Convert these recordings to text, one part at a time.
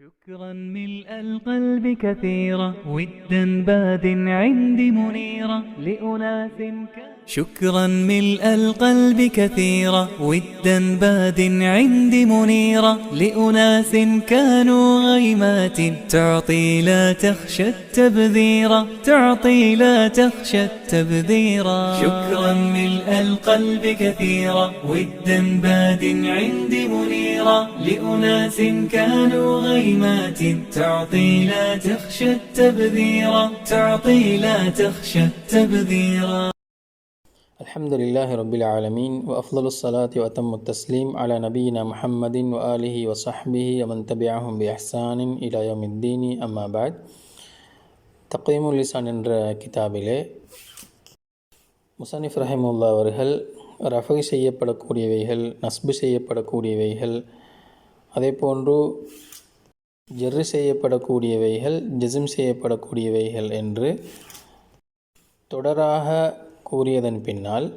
شكرا ملء القلب كثيرا ودا باد عندي منيرا لأناس كان شكرا ملء القلب كثيرا ودا باد عندي منيرا لأناس كانوا غيمات. تعطي لا تخشى التبذيرا تعطي لا تخشى التبذيرا شكرا ملء القلب كثيرا ودا باد عندي منيرا لأناس كانوا غيمات. تعطي لا تخشى التبذيرا تعطي لا تخشى التبذيرا الحمد لله رب العالمين وأفضل الصلاة وأتم التسليم على نبينا محمد وآله وصحبه ومن تبعهم بإحسان إلى يوم الدين أما بعد தக்வீமுல் லிசான் என்ற கிதாபிலே முசனிஃப் ரஹிமுல்லா அவர்கள் ரஃபை செய்யப்படக்கூடியவைகள் நஸ்பு செய்யப்படக்கூடியவைகள் அதே போன்று ஜெர்ரு செய்யப்படக்கூடியவைகள் ஜிஸ்ம் செய்யப்படக்கூடியவைகள் என்று தொடராக கூறியதன் பின்னால்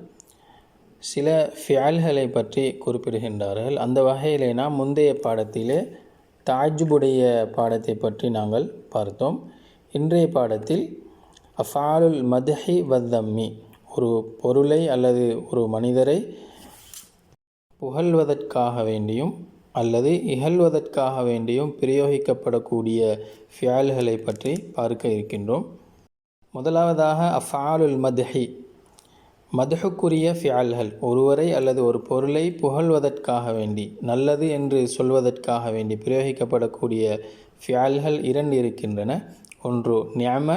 சில ஃபியால்களை பற்றி குறிப்பிடுகின்றார்கள். அந்த வகையிலே நாம் முந்தைய பாடத்திலே தாஜுபுடைய பாடத்தை பற்றி நாங்கள் பார்த்தோம். இன்றைய பாடத்தில் அஃபாலுல் மதுஹை வத்தம்மி ஒரு பொருளை அல்லது ஒரு மனிதரை புகழ்வதற்காக வேண்டியும் அல்லது இகழ்வதற்காக வேண்டியும் பிரயோகிக்கப்படக்கூடிய ஃபியால்களை பற்றி பார்க்க இருக்கின்றோம். முதலாவதாக அஃபாலுல் மதுஹை மதுகுக்குரிய ஃபியால்கள் ஒருவரை அல்லது ஒரு பொருளை புகழ்வதற்காக வேண்டி நல்லது என்று சொல்வதற்காக வேண்டி பிரயோகிக்கப்படக்கூடிய ஃபியால்கள் இரண்டு இருக்கின்றன. ஒன்று நியம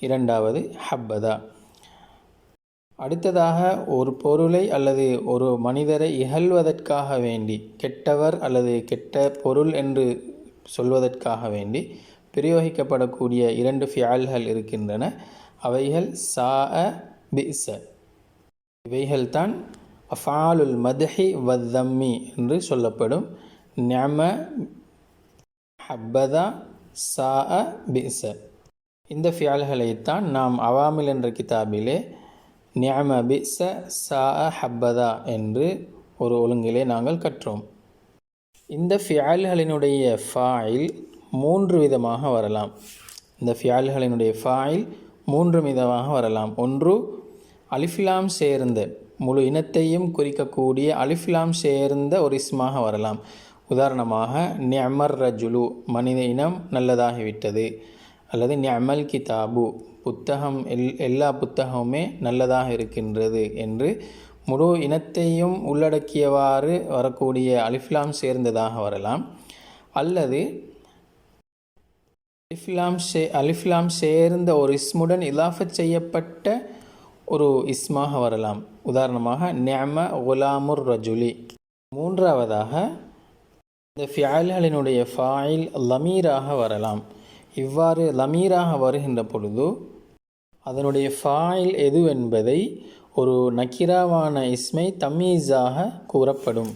இரண்டாவது ஹப்பதா. அடுத்ததாக ஒரு பொருளை அல்லது ஒரு மனிதரை இகழ்வதற்காக வேண்டி கெட்டவர் அல்லது கெட்ட பொருள் என்று சொல்வதற்காக வேண்டி பிரயோகிக்கப்படக்கூடிய இரண்டு ஃபியால்கள் இருக்கின்றன. அவைகள் சா அ பிச இவைகள்தான் அஃபாலுல் மதுஹி வத்தம்மி என்று சொல்லப்படும். ஞம ஹப்பதா சா அ பிச இந்த ஃபியால்களைத்தான் நாம் அவாமில் என்ற கிதாபிலே நியம பிச சா அ ஹப்பதா என்று ஒரு ஒழுங்கிலே நாங்கள் கற்றோம். இந்த ஃபியால்களினுடைய ஃபாயில் மூன்று விதமாக வரலாம். இந்த ஃபியால்களினுடைய ஃபாயில் மூன்று விதமாக வரலாம். ஒன்று அலிஃபிலாம் சேர்ந்த முழு இனத்தையும் குறிக்கக்கூடிய அலிஃபிலாம் சேர்ந்த ஒரு இஸ்மாக வரலாம். உதாரணமாக நியமர் ரஜுலு மனித இனம் நல்லதாகிவிட்டது. அல்லது நியமல் கிதாபு புத்தகம் எல் எல்லா புத்தகமுமே நல்லதாக இருக்கின்றது என்று முழு இனத்தையும் உள்ளடக்கியவாறு வரக்கூடிய அலிஃப்லாம் சேர்ந்ததாக வரலாம். அல்லது அலிஃப்லாம் சே அலிஃப்லாம் சேர்ந்த ஒரு இஸ்முடன் இலாஃபத் செய்யப்பட்ட ஒரு இஸ்மாக வரலாம். உதாரணமாக நியம குலாமுர் ரஜுலி மூன்றாவதாக இந்த ஃபியால்களினுடைய ஃபாயில் லமீராக வரலாம். இவ்வாறு லமீராக வருகின்ற பொழுது அதனுடைய ஃபாயில் எதுவென்பதை ஒரு நக்கிராவான இஸ்மை தமீஸாக கூறப்படும்.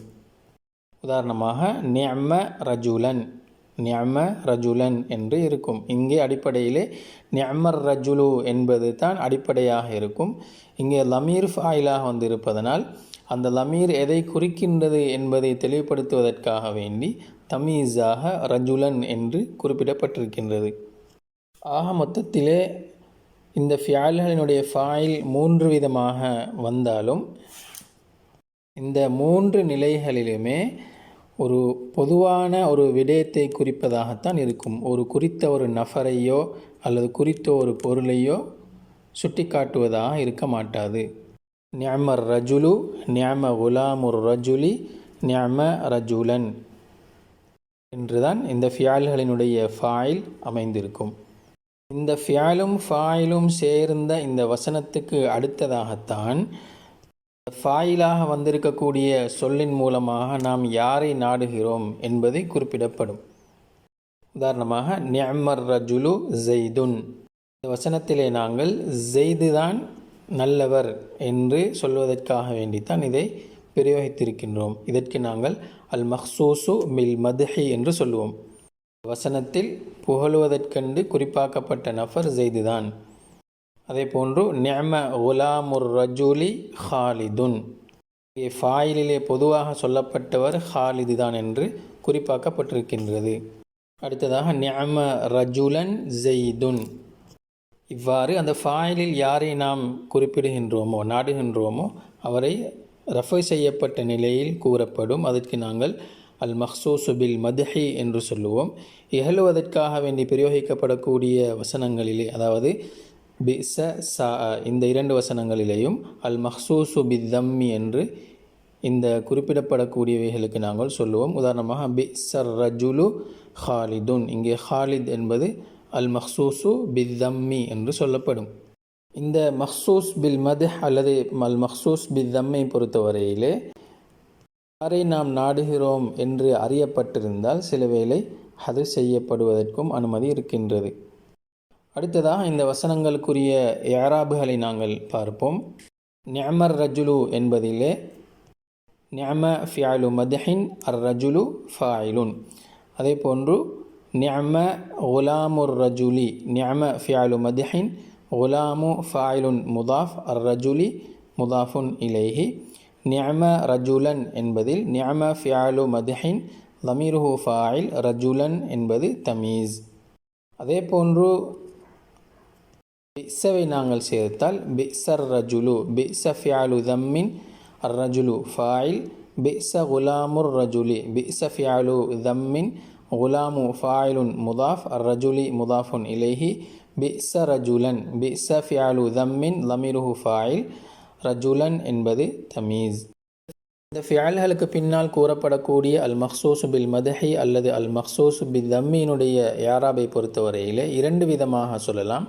உதாரணமாக நியம ரஜுலன் நியம ரஜுலன் என்று இருக்கும். இங்கே அடிப்படையிலே நியமர் ரஜுலு என்பது தான் அடிப்படையாக இருக்கும். இங்கே லமீர் ஃபாயிலாக வந்திருப்பதனால் அந்த லமீர் எதை குறிக்கின்றது என்பதை தெளிவுபடுத்துவதற்காக வேண்டி தமீஸாக ரஜுலன் என்று குறிப்பிடப்பட்டிருக்கின்றது. ஆக மொத்தத்திலே இந்த ஃபியால்களினுடைய ஃபாயில் மூன்று விதமாக வந்தாலும் இந்த மூன்று நிலைகளிலுமே ஒரு பொதுவான ஒரு விடயத்தை குறிப்பதாகத்தான் இருக்கும். ஒரு குறித்த ஒரு நஃபரையோ அல்லது குறித்த ஒரு பொருளையோ சுட்டி காட்டுவதாக இருக்க மாட்டாது. நியமர் ரஜுலு நியம குலாமுர் ரஜுலி நியம ரஜுலன் என்றுதான் இந்த ஃபியால்களினுடைய ஃபாயில் அமைந்திருக்கும். இந்த ஃபியாலும் ஃபாயிலும் சேர்ந்த இந்த வசனத்துக்கு அடுத்ததாகத்தான் ஃபாயிலாக வந்திருக்கக்கூடிய சொல்லின் மூலமாக நாம் யாரை நாடுகிறோம் என்பதை குறிப்பிடப்படும். உதாரணமாக நியமர் ரஜுலு ஜெய்துன் இந்த வசனத்திலே நாங்கள் ஜெய்து தான் நல்லவர் என்று சொல்வதற்காக வேண்டித்தான் இதை பிரயோகித்திருக்கின்றோம். இதற்கு நாங்கள் அல் மஹ்சூசு மில் மதுஹி என்று சொல்லுவோம். வசனத்தில் புகழுவதற்கண்டு குறிப்பாக்கப்பட்ட நஃபர் ஜெய்துதான் அதே போன்று நியம குலாமுர் ரஜூலி ஹாலிதுன். ஃபாயிலிலே பொதுவாக சொல்லப்பட்டவர் ஹாலிது தான் என்று குறிப்பாக்கப்பட்டிருக்கின்றது. அடுத்ததாக நியம ரஜுலன் ஜெய்துன். இவ்வாறு அந்த ஃபாயிலில் யாரை நாம் குறிப்பிடுகின்றோமோ நாடுகின்றோமோ அவரை ரஃபை செய்யப்பட்ட நிலையில் கூறப்படும். அதற்கு நாங்கள் அல் மஹ்சூசு பில் மதுஹி என்று சொல்லுவோம். இகழுவதற்காக வேண்டி பிரயோகிக்கப்படக்கூடிய வசனங்களிலே அதாவது பி ச சா இந்த இரண்டு வசனங்களிலேயும் அல் மஹ்சூசு பித்தம்மி என்று இந்த குறிப்பிடப்படக்கூடியவைகளுக்கு நாங்கள் சொல்லுவோம். உதாரணமாக பி சர் ரஜுலு ஹாலிதுன். இங்கே ஹாலித் என்பது அல் மஹ்சூசு பித்தம்மி என்று சொல்லப்படும். இந்த மஹ்சூஸ் பில் மது அல்லது அல் மஹ்சூஸ் பித்தம்மை பொறுத்தவரையிலே யாரை நாம் நாடுகிறோம் என்று அறியப்பட்டிருந்தால் சில வேளை அது செய்யப்படுவதற்கும் அனுமதி இருக்கின்றது. அடுத்ததாக இந்த வசனங்களுக்குரிய யாராபுகளை நாங்கள் பார்ப்போம். நியமர் ரஜுலு என்பதிலே நியம ஃபியாலு மதஹின் அர் ரஜுலு ஃபாயிலுன் அதே போன்று நியம குலாமுர் ரஜுலி நியம ஃபியாலு மதஹின் குலாமு ஃபாயிலுன் முதாஃப் அர் ரஜுலி முதாஃபுன் இலேஹி. நியம ரஜுலன் என்பதில் நியம ஃபியாலு மதஹின் லமீருஹு ஃபாயில் ரஜுலன் என்பது தமீஸ். அதே போன்று பிஸ்ஸவை நாங்கள் சேர்த்தால் பிஸ்ஸர் ரஜுலு பிஸ்ஸ ஃபியாலு தம்மின் அர் ரஜுலு ஃபாயில் பிஸ்ஸ குலாமுர் ரஜுலி பிஸ்ஸ ஃபியாலு தம்மின் குலாமு ஃபாயிலுன் முதாஃப் அர் ரஜுலி முதாஃபுன் இலேஹி பிஸ்ஸ ரஜுலன் பிஸ்ஸ ஃபியாலு தம்மின் லமீருஹு ஃபாயில் ரஜுலன் என்பது தமீஸ். இந்த ஃபியால்களுக்கு பின்னால் கூறப்படக்கூடிய அல் மஹ்சூசு பில் மதஹி அல்லது அல் மஹ்சூசு பில் தம்மியினுடைய யாராபை பொறுத்தவரையிலே இரண்டு விதமாக சொல்லலாம்.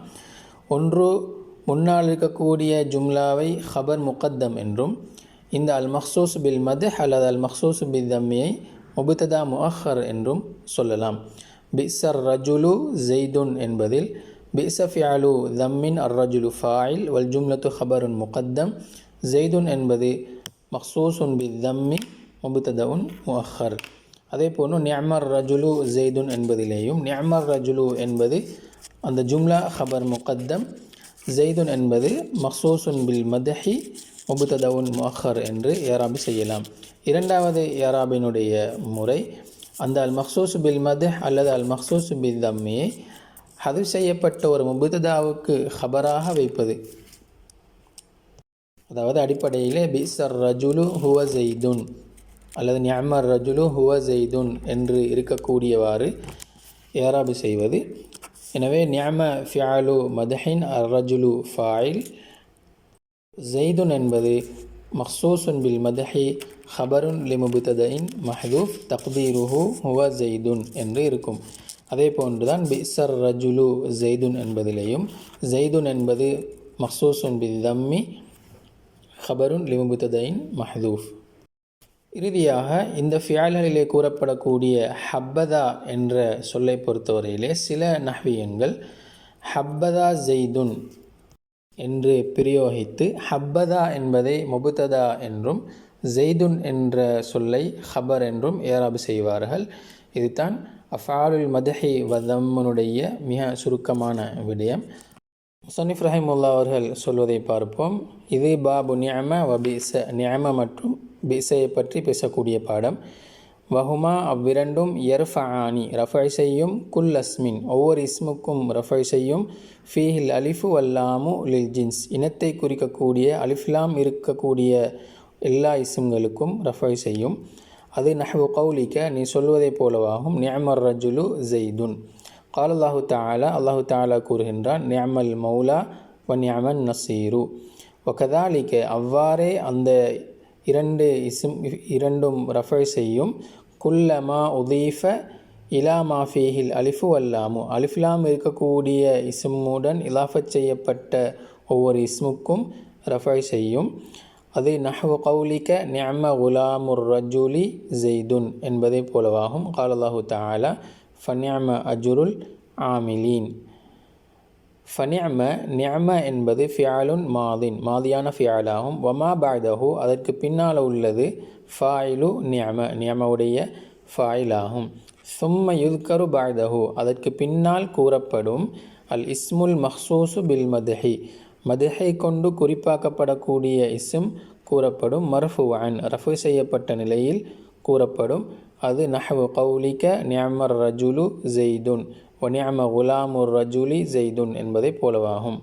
ஒன்று முன்னால் இருக்கக்கூடிய ஜும்லாவை ஹபர் முகத்தம் என்றும் இந்த அல் மஹ்சூஸ் பில் மது அல்லது அல் மஹ்சூஸ் பில் தம்மியை முபுத்ததா முஹர் என்றும் சொல்லலாம். பிசர் ரஜுலு ஜெய்துன் என்பதில் பிசஃபியாலு தம்மின் அர் ரஜுலு ஃபாயில் வல் ஜும்லத்து ஹபருன் முகத்தம் ஜெய்துன் என்பது மஹ்சூசுன் பி தம்மி முபுத்ததவுன் முஹர் அதே போன்று நியமர் ரஜுலு ஜெய்துன் என்பதிலேயும் நியமர் ரஜுலு என்பது அந்த ஜும்லா ஹபர் முகத்தம் ஜெய்துன் என்பது மஹ்சூசுன் பில் மதஹி முபுத்ததவுன் முஹர் என்று ஏராபி செய்யலாம். இரண்டாவது ஏராபினுடைய முறை அந்த அல் மஹ்சூஸ் பில் மதஹ் அல்லது அல் மஹ்சூஸ் பில் தம்மியை ஹது செய்யப்பட்ட ஒரு முபுத்ததாவுக்கு ஹபராக வைப்பது. அதாவது அடிப்படையிலே பிசர் ரஜுலு ஹுவ ஜெய்துன். அல்லது நியமர் ரஜுலு ஹுவ ஜெய்துன் என்று இருக்கக்கூடியவாறு ஏராபு செய்வது. எனவே நியம ஃபியாலு மதஹின் அர் ரஜுலு ஃபாயில் ஜெய்துன் என்பது மஹ்சூசுன் பில் மதஹி ஹபருன் லிமுபுததின் மஹதூஃப் தக்தீருஹு ஹுவ ஜெய்துன் என்று இருக்கும். அதே போன்றுதான் பிசர் ரஜுலு ஜெய்துன் என்பதிலேயும் ஜெய்துன் என்பது மஹ்சூசுன் பில் தம்மி ஹபருன் லிமுபுததின் மஹதூஃப் இறுதியாக இந்த ஃபியால்களிலே கூறப்படக்கூடிய ஹப்பதா என்ற சொல்லை பொறுத்தவரையிலே சில நஹ்வியன்கள் ஹப்பதா ஜெய்துன் என்று பிரயோகித்து ஹப்பதா என்பதை முபுத்ததா என்றும் ஜெய்துன் என்ற சொல்லை ஹபர் என்றும் ஏராபு செய்வார்கள். இதுதான் அஃபாலுல் மதஹி வதம்மனுடைய மிக சுருக்கமான விடயம். முசனிஃப் ரஹிமுல்லா அவர்கள் சொல்வதை பார்ப்போம். இது பாபு நியம வபிச நியம மற்றும் பிசையை பற்றி பேசக்கூடிய பாடம். வஹுமா அவ்விரண்டும் எர்ஃபானி ரஃபை செய்யும் குல் அஸ்மின் ஒவ்வொரு இஸ்முக்கும் ரஃபை செய்யும். ஃபீஹில் அலிஃபு அல்லாமு லில் ஜின்ஸ். இனத்தை குறிக்கக்கூடிய அலிஃப்லாம் இருக்கக்கூடிய எல்லா இஸ்ம்களுக்கும் ரஃபை செய்யும். அது நஹ்வு கௌலிக்க நீ சொல்வதைப் போலவாகும். நியமர் ரஜுலு ஜெய்துன். கால் அல்லாஹு தாலா அல்லாஹு தாலா கூறுகின்றான் நியமல் மௌலா வ நியமன் நசீரு. ஒகதாலிக்க அவ்வாறே அந்த இரண்டு இசும் இரண்டும் ரெஃபர் செய்யும். குல்லமா உதீஃப இலா மாஃபீஹில் அலிஃபு அல்லாமு அலிஃப்லாம் இருக்கக்கூடிய இஸ்முடன் இலாஃபத் செய்யப்பட்ட ஒவ்வொரு இஸ்முக்கும் ரெஃபர் செய்யும். அது நஹ்வு கௌலிக நியம குலாமுர் ரஜுலி ஜெய்துன் என்பதை போலவாகும். காலல்லாஹு தாலா ஃபன்யாம அஜுருல் ஆமிலீன் ஃபனிஅம நியம என்பது ஃபியாலுன் மாதின் மாதியான ஃபியாலாகும் வமா பாய்தஹு அதற்கு பின்னால் உள்ளது ஃபாயிலு நியம நியமவுடைய ஃபாயிலாகும் சும்ம யுத்கரு பாய்தஹு அதற்கு பின்னால் கூறப்படும் அல் இஸ்முல் மஹ்சூசு பில் மதுஹி மதஹை கொண்டு குறிப்பாக்கப்படக்கூடிய இஸ்ம் கூறப்படும். மர்ஃபுவான் ரஃபு செய்யப்பட்ட நிலையில் கூறப்படும். அது நஹவு கௌலிக நியமர் ரஜுலு ஜெய்துன் ஒ குலாமுர் ரஜுலி ஜெய்துன் என்பதை போலவாகும்.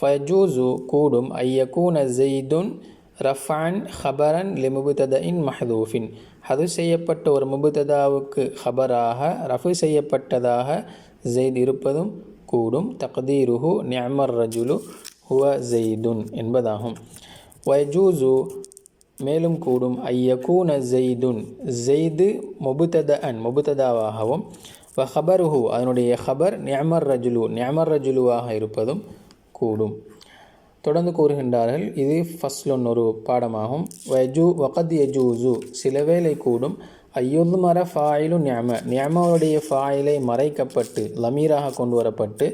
ஃபஜூசு கூடும் ஐயக்கூன ஜெய்துன் ரஃபான் ஹபரன் லிமுபுததின் மஹதூஃபின் ஹது செய்யப்பட்ட ஒரு முபுததாவுக்கு ஹபராக ரஃபு செய்யப்பட்டதாக ஜெயித் இருப்பதும் கூடும். தக்தீருஹு நியமர் ரஜுலு ஹுவ ஜெய்துன் என்பதாகும். வைஜூசு மேலும் கூடும் ஐயகூன ஜெய்துன் ஜெய்து முபுததன் முபுததாவாகவும் வ ஹபருஹு அதனுடைய ஹபர் நியமர் ரஜுலு நியமர் ரஜுலுவாக இருப்பதும் கூடும். தொடர்ந்து கூறுகின்றார்கள் இது ஃபஸ்லுன் ஒரு பாடமாகும். வஜு வகத் யஜூசு சில வேலை கூடும். ஐயுல்மர ஃபாயிலு நியம நியமவுடைய ஃபாயிலை மறைக்கப்பட்டு லமீராக கொண்டு வரப்பட்டு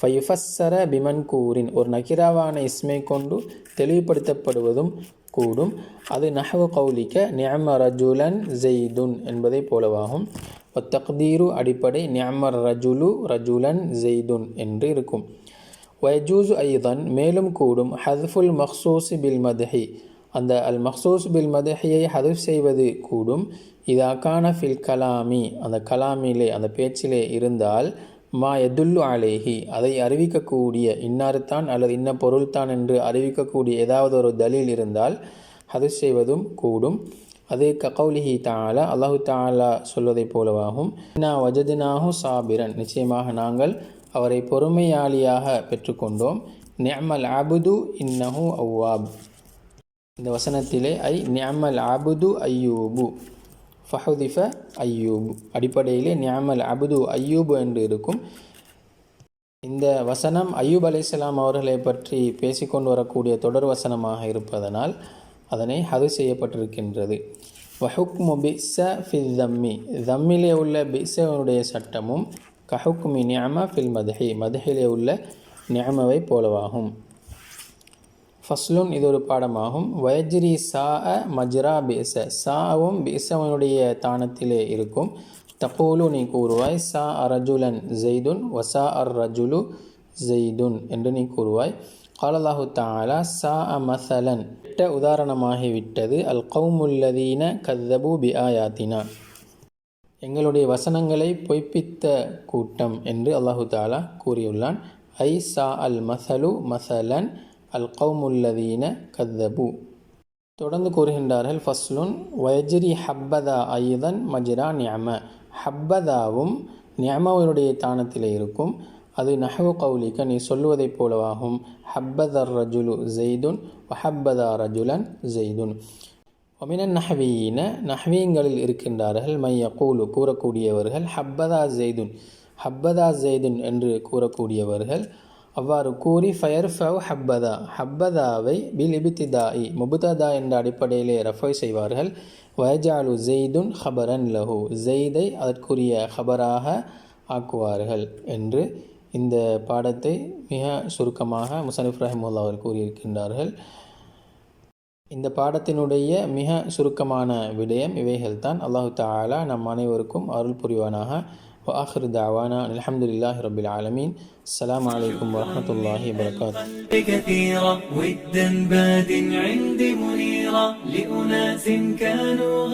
ஃபைஃபஸ்ஸர பிமன் கூறின் ஒரு நகிராவான இஸ்மை கொண்டு தெளிவுபடுத்தப்படுவதும் கூடும். அது நஹவு கௌலிக்க நியம ரஜுலன் ஜெய்துன் என்பதை போலவாகும். தக்தீரு அடிப்படை நியமர் ரஜுலு ரஜுலன் ஜெய்துன் என்று இருக்கும். வயஜூசு ஐதன் மேலும் கூடும் ஹதுஃபுல் மஹ்சூஸ் பில் மதஹி. அந்த அல் மஹ்சூஸ் பில் மதஹியை ஹதுஃப் செய்வது கூடும். இதாக்கான ஃபில் கலாமி அந்த கலாமிலே அந்த பேச்சிலே இருந்தால் மா எதுல்லு அலேஹி அதை அறிவிக்கக்கூடிய இன்னார்தான் அல்லது இன்ன பொருள்தான் என்று அறிவிக்கக்கூடிய ஏதாவது ஒரு தலில் இருந்தால் ஹதுஃப் செய்வதும் கூடும். அது ககௌலிஹி தாலா அல்லாஹு தாலா சொல்வதைப் போலவாகும். நான் வஜதினாகும் சாபிரன். நிச்சயமாக நாங்கள் அவரை பொறுமையாளியாக பெற்றுக்கொண்டோம். நியமல் அபுது இன்னஹு அவ்வாப். இந்த வசனத்திலே ஐ நியமல் அபுது ஐயூபு. ஃபஹுதிஃப ஐயூபு. அடிப்படையிலே நியாமல் அபுது ஐயூபு என்று இருக்கும். இந்த வசனம் ஐயூப் அலைசலாம் அவர்களை பற்றி பேசிக்கொண்டு வரக்கூடிய தொடர் வசனமாக இருப்பதனால் அதனை ஹது செய்யப்பட்டிருக்கின்றது. வஹுக்மு பிஸ ஃபி தம்மி. தம்மிலே உள்ள பிஸவனுடைய சட்டமும் கஹுக்மி நியமா ஃபில் மதஹி. மதுஹிலே உள்ள நியமவை போலவாகும். ஃபஸ்லுன் இது ஒரு பாடமாகும். வயஜ்ரி சா அ மஜ்ரா பிச சாவும் பிசவனுடைய தானத்திலே இருக்கும். தப்போலு நீ கூறுவாய் சா அரஜுலன் ஜெய்துன் வசா அர் ரஜுலு ஜெய்துன் என்று நீ கூறுவாய். காலல்லாஹு தாலா சா அ மசலன் விட்ட உதாரணமாகிவிட்டது அல் கவுமுல்லதீன கதபு பி ஆயாத்தினா எங்களுடைய வசனங்களை பொய்ப்பித்த கூட்டம் என்று அல்லாஹு தாலா கூறியுள்ளான் ஐ சா அல் மசலு மசலன் அல் கவுமுல்லதீன கதபு தொடர்ந்து கூறுகின்றார்கள் ஃபஸ்லுன் வயஜ்ரி ஹப்பதா ஐதன் மஜ்ரா நியம ஹப்பதாவும் நியமவனுடைய தானத்தில் இருக்கும் அது நஹவு கவுலிக்க நீ சொல்லுவதைப் போலவாகும். ஹப்பதர் ரஜுலு ஜெய்துன் வஹப்பதா ரஜுலன் ஜெய்துன். ஒமினன் நஹவீன நஹ்வீங்களில் இருக்கின்றார்கள். மைய கூலு கூறக்கூடியவர்கள் ஹப்பதா ஜெய்துன். ஹப்பதா ஜெய்துன் என்று கூறக்கூடியவர்கள் அவ்வாறு கூறி ஃபயர் ஃபவ் ஹப்பதா. ஹப்பதாவை பில் இபித்திதாயி முபுததா என்ற அடிப்படையிலே ரஃபை செய்வார்கள். வயஜாலு ஜெய்துன் ஹபரன் லஹு. ஜெய்தை அதற்குரிய ஹபராக ஆக்குவார்கள் என்று இந்த பாடத்தை மிக சுருக்கமாக முசனிஃப் ரஹிமுல்லா அவர்கள் கூறியிருக்கின்றார்கள் இந்த பாடத்தினுடைய மிக சுருக்கமான விடயம் இவைகள்தான் அல்லாஹு தாலா நம் அனைவருக்கும் அருள் புரிவானாக وآخر دعوانا الحمد لله رب العالمين السلام عليكم ورحمة الله وبركاته كثيرة ودا باد عندي منيرة لأناس كانوا